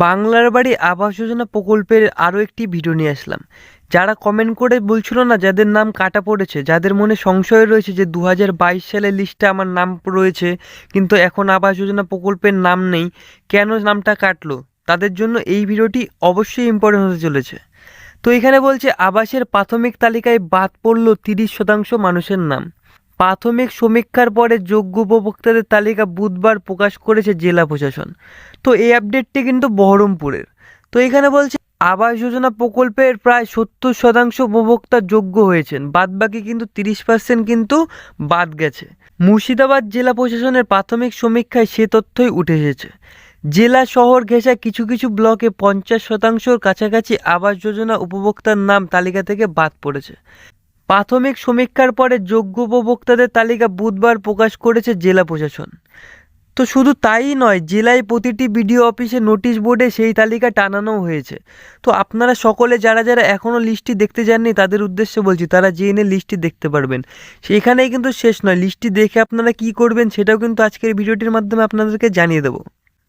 বাংলার বাড়ি আবাস যোজনা প্রকল্পের আরও একটি ভিডিও নিয়ে আসলাম। যারা কমেন্ট করে বলছিল না, যাদের নাম কাটা পড়েছে, যাদের মনে সংশয় রয়েছে যে দু সালের লিস্টে আমার নাম রয়েছে, কিন্তু এখন আবাস যোজনা প্রকল্পের নাম নেই, কেন নামটা কাটলো? তাদের জন্য এই ভিডিওটি অবশ্যই ইম্পর্টেন্ট হতে চলেছে। তো এখানে বলছে, আবাসের প্রাথমিক তালিকায় বাদ পড়ল তিরিশ শতাংশ মানুষের নাম। প্রাথমিক সমীক্ষার পরে যোগ্য উপভোক্তাদের তালিকা বুধবার প্রকাশ করেছে জেলা প্রশাসন। তো এই আপডেটটি কিন্তু বহরমপুরের। তো এখানে বলছে, আবাস যোজনা প্রকল্পের প্রায় সত্তর শতাংশ উপভোক্তা যোগ্য হয়েছেন। বাদবাকি কিন্তু তিরিশ পার্সেন্ট কিন্তু বাদ গেছে। মুর্শিদাবাদ জেলা প্রশাসনের প্রাথমিক সমীক্ষায় সে তথ্যই উঠে এসেছে। জেলা শহর ঘেঁষা কিছু কিছু ব্লকে পঞ্চাশ শতাংশর কাছাকাছি আবাস যোজনা উপভোক্তার নাম তালিকা থেকে বাদ পড়েছে। প্রাথমিক সমীক্ষার পরে যোগ্য উপভোক্তাদের তালিকা বুধবার প্রকাশ করেছে জেলা প্রশাসন। তো শুধু তাই নয়, জেলায় প্রতিটি বিডিও অফিসে নোটিশ বোর্ডে সেই তালিকা টানানো হয়েছে। তো আপনারা সকলে যারা যারা এখনও লিস্টটি দেখতে যাননি, তাদের উদ্দেশ্যে বলছি, তারা জেনে লিস্টটি দেখতে পারবেন। সেখানেই কিন্তু শেষ নয়, লিস্টটি দেখে আপনারা কি করবেন সেটাও কিন্তু আজকের ভিডিওটির মাধ্যমে আপনাদেরকে জানিয়ে দেবো।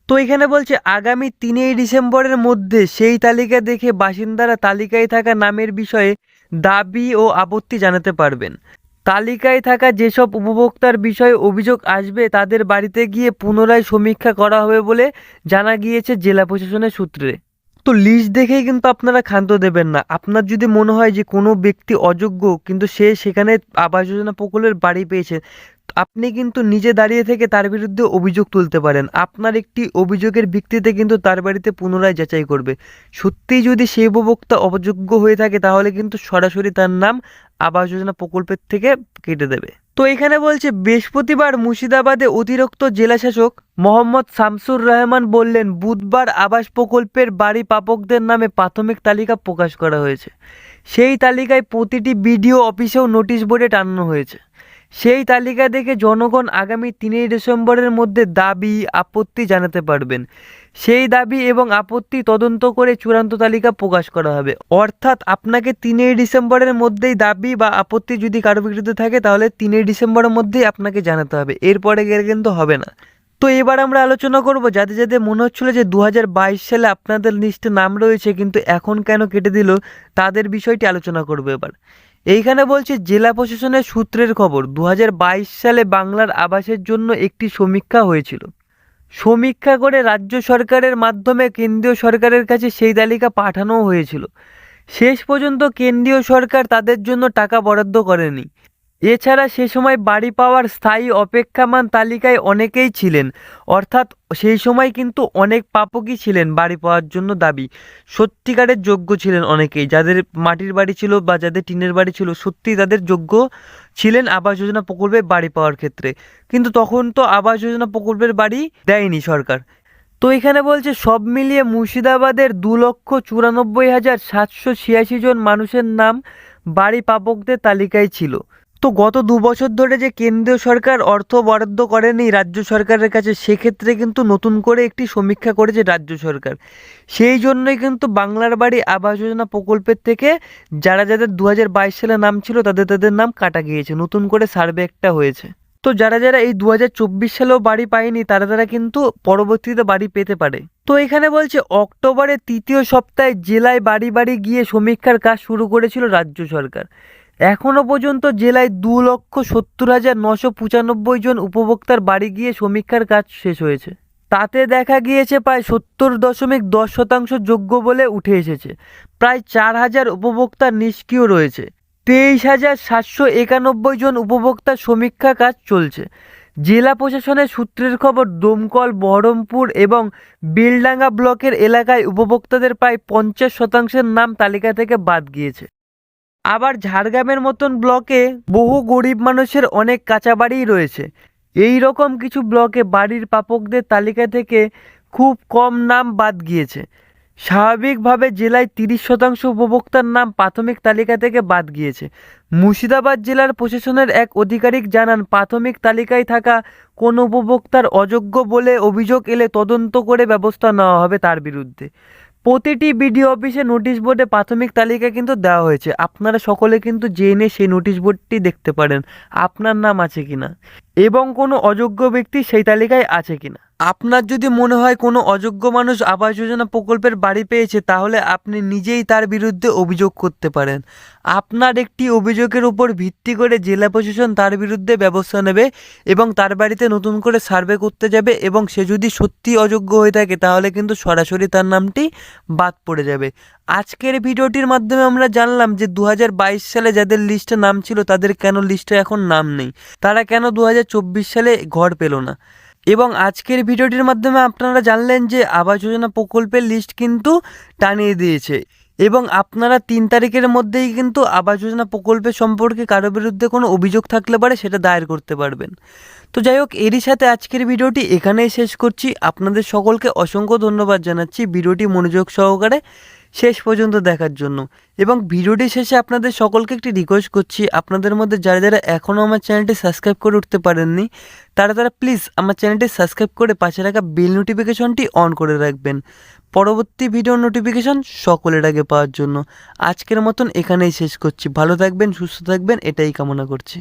তো এখানে বলছে, আগামী তিনই ডিসেম্বরের মধ্যে সেই তালিকা দেখে বাসিন্দারা তালিকায় থাকা নামের বিষয়ে দাবি ও আপত্তি জানাতে পারবেন। তালিকায় থাকা যেসব উপভোক্তার বিষয়ে অভিযোগ আসবে, তাদের বাড়িতে গিয়ে পুনরায় সমীক্ষা করা হবে বলে জানা গিয়েছে জেলা প্রশাসনের সূত্রে। তো লিস্ট দেখেই কিন্তু আপনারা ক্ষান্ত দেবেন না। আপনার যদি মনে হয় যে কোনো ব্যক্তি অযোগ্য, কিন্তু সে সেখানে আবাস যোজনা প্রকল্পের বাড়ি পেয়েছে আপনি কিন্তু নিজে দাঁড়িয়ে থেকে তার বিরুদ্ধে অভিযোগ তুলতে পারেন। আপনার একটি অভিযোগের ভিত্তিতে কিন্তু তার বাড়িতে পুনরায় যাচাই করবে। সত্যিই যদি সেই উপভোক্তা অযোগ্য হয়ে থাকে, তাহলে কিন্তু সরাসরি তার নাম আবাস যোজনা প্রকল্পের থেকে কেটে দেবে। তো এখানে বলছে, বৃহস্পতিবার মুর্শিদাবাদে অতিরিক্ত জেলাশাসক মোহাম্মদ শামসুর রহমান বললেন, বুধবার আবাস প্রকল্পের বাড়ি প্রাপকদের নামে প্রাথমিক তালিকা প্রকাশ করা হয়েছে। সেই তালিকায় প্রতিটি বিডিও অফিসেও নোটিশ বোর্ডে টানানো হয়েছে। সেই তালিকা দেখে জনগণ আগামী তিনই ডিসেম্বরের মধ্যে দাবি, আপত্তি জানাতে পারবেন। সেই দাবি এবং আপত্তি তদন্ত করে চূড়ান্ত তালিকা প্রকাশ করা হবে। অর্থাৎ আপনাকে তিনই ডিসেম্বরের মধ্যেই দাবি বা আপত্তি যদি কারও বিরুদ্ধে থাকে, তাহলে তিনই ডিসেম্বরের মধ্যেই আপনাকে জানাতে হবে। এরপরে গেলে কিন্তু হবে না। তো এবার আমরা আলোচনা করব যাদের যাদের মনে হচ্ছিল যে দু হাজার বাইশ সালে আপনাদের লিস্টে নাম রয়েছে, কিন্তু এখন কেন কেটে দিল, তাদের বিষয়টি আলোচনা করব এবার। এইখানে বলছে জেলা প্রশাসনের সূত্রের খবর দু হাজার বাইশ সালে বাংলার আবাসের জন্য একটি সমীক্ষা হয়েছিল। সমীক্ষা করে রাজ্য সরকারের মাধ্যমে কেন্দ্রীয় সরকারের কাছে সেই তালিকা পাঠানো হয়েছিল। শেষ পর্যন্ত কেন্দ্রীয় সরকার তাদের জন্য টাকা বরাদ্দ করেনি। এছাড়া সে সময় বাড়ি পাওয়ার স্থায়ী অপেক্ষামান তালিকায় অনেকেই ছিলেন। অর্থাৎ সেই সময় কিন্তু অনেক পাপকই ছিলেন বাড়ি পাওয়ার জন্য দাবি। সত্যিকারের যোগ্য ছিলেন অনেকেই। যাদের মাটির বাড়ি ছিল বা যাদের টিনের বাড়ি ছিল সত্যি তাদের যোগ্য ছিলেন আবাস যোজনা প্রকল্পে বাড়ি পাওয়ার ক্ষেত্রে। কিন্তু তখন তো আবাস যোজনা প্রকল্পের বাড়ি দেয়নি সরকার। তো এখানে বলছে, সব মিলিয়ে মুর্শিদাবাদের দু লক্ষ চুরানব্বই হাজার সাতশো ছিয়াশি জন মানুষের নাম বাড়ি প্রাপকদের তালিকায় ছিল। তো গত দু বছর ধরে যে কেন্দ্রীয় সরকার অর্থ বরাদ্দ করেনি রাজ্য সরকারের কাছে, সেক্ষেত্রে কিন্তু নতুন করে একটি সমীক্ষা করেছে রাজ্য সরকার। সেই জন্যই কিন্তু বাংলার বাড়ি আবাস যোজনা প্রকল্পের থেকে যারা যাদের দু হাজার বাইশ সালে নাম ছিল, তাদের তাদের নাম কাটা গিয়েছে। নতুন করে সার্ভে একটা হয়েছে। তো যারা যারা এই দু হাজার চব্বিশ সালেও বাড়ি পায়নি, তারা তারা কিন্তু পরবর্তীতে বাড়ি পেতে পারে। তো এখানে বলছে, অক্টোবরের তৃতীয় সপ্তাহে জেলায় বাড়ি বাড়ি গিয়ে সমীক্ষার কাজ শুরু করেছিল রাজ্য সরকার। এখনও পর্যন্ত জেলায় দু লক্ষ সত্তর হাজার নশো পঁচানব্বই জন উপভোক্তার বাড়ি গিয়ে সমীক্ষার কাজ শেষ হয়েছে। তাতে দেখা গিয়েছে প্রায় সত্তর দশমিক দশ শতাংশ যোগ্য বলে উঠে এসেছে। প্রায় চার হাজার উপভোক্তা নিষ্ক্রিয় রয়েছে। তেইশ হাজার সাতশো একানব্বই জন উপভোক্তার সমীক্ষা কাজ চলছে। জেলা প্রশাসনের সূত্রের খবর, দমকল, বহরমপুর এবং বেলডাঙ্গা ব্লকের এলাকায় উপভোক্তাদের প্রায় পঞ্চাশ শতাংশের নাম তালিকা থেকে বাদ গিয়েছে। আবার ঝাড়গ্রামের মতন ব্লকে বহু গরিব মানুষের অনেক কাঁচা বাড়িই রয়েছে। এই রকম কিছু ব্লকে বাড়ির প্রাপকদের তালিকা থেকে খুব কম নাম বাদ গিয়েছে। স্বাভাবিকভাবে জেলায় তিরিশ শতাংশ উপভোক্তার নাম প্রাথমিক তালিকা থেকে বাদ গিয়েছে। মুর্শিদাবাদ জেলার প্রশাসনের এক আধিকারিক জানান, প্রাথমিক তালিকায় থাকা কোন উপভোক্তার অযোগ্য বলে অভিযোগ এলে তদন্ত করে ব্যবস্থা নেওয়া হবে তার বিরুদ্ধে। প্রতিটি বিডিও অফিসে নোটিশ বোর্ডে প্রাথমিক তালিকা কিন্তু দেওয়া হয়েছে। আপনারা সকলে কিন্তু জেনে সেই নোটিশ বোর্ডটি দেখতে পারেন। আপনার নাম আছে কিনা? এবং কোনো অযোগ্য ব্যক্তি সেই তালিকায় আছে কিনা? আপনার যদি মনে হয় কোনো অযোগ্য মানুষ আবাস যোজনা প্রকল্পের বাড়ি পেয়েছে, তাহলে আপনি নিজেই তার বিরুদ্ধে অভিযোগ করতে পারেন। আপনার একটি অভিযোগের উপর ভিত্তি করে জেলা প্রশাসন তার বিরুদ্ধে ব্যবস্থা নেবে এবং তার বাড়িতে নতুন করে সার্ভে করতে যাবে এবং সে যদি সত্যি অযোগ্য হয়ে থাকে, তাহলে কিন্তু সরাসরি তার নামটি বাদ পড়ে যাবে। আজকের ভিডিওটির মাধ্যমে আমরা জানলাম যে দু হাজার বাইশ সালে যাদের লিস্টে নাম ছিল, তাদের কেন লিস্টে এখন নাম নেই? তারা কেন দু হাজার সালে ঘর পেল না। এবং আজকের ভিডিওটির মাধ্যমে আপনারা জানলেন যে আবাস যোজনা প্রকল্পের লিস্ট কিন্তু টানিয়ে দিয়েছে। এবং আপনারা তিন তারিখের মধ্যেই কিন্তু আবাস যোজনা প্রকল্পের সম্পর্কে কারও বিরুদ্ধে কোনো অভিযোগ থাকলে পারে সেটা দায়ের করতে পারবেন। তো যাই হোক, এরই সাথে আজকের ভিডিওটি এখানেই শেষ করছি। আপনাদের সকলকে অসংখ্য ধন্যবাদ জানাচ্ছি। ভিডিওটি মনোযোগ সহকারে শেষ পর্যন্ত দেখার জন্য। এবং ভিডিওটি শেষে আপনাদের সকলকে একটি রিকোয়েস্ট করছি, আপনাদের মধ্যে যারা যারা এখনও আমার চ্যানেলটি সাবস্ক্রাইব করে উঠতে পারেননি, তারা তারা প্লিজ আমার চ্যানেলটি সাবস্ক্রাইব করে পাশে রাখা বেল নোটিফিকেশনটি অন করে রাখবেন। পরবর্তী ভিডিও নোটিফিকেশন সকলের আগে পাওয়ার জন্য। আজকের মতন এখানেই শেষ করছি। ভালো থাকবেন, সুস্থ থাকবেন, এটাই কামনা করছি।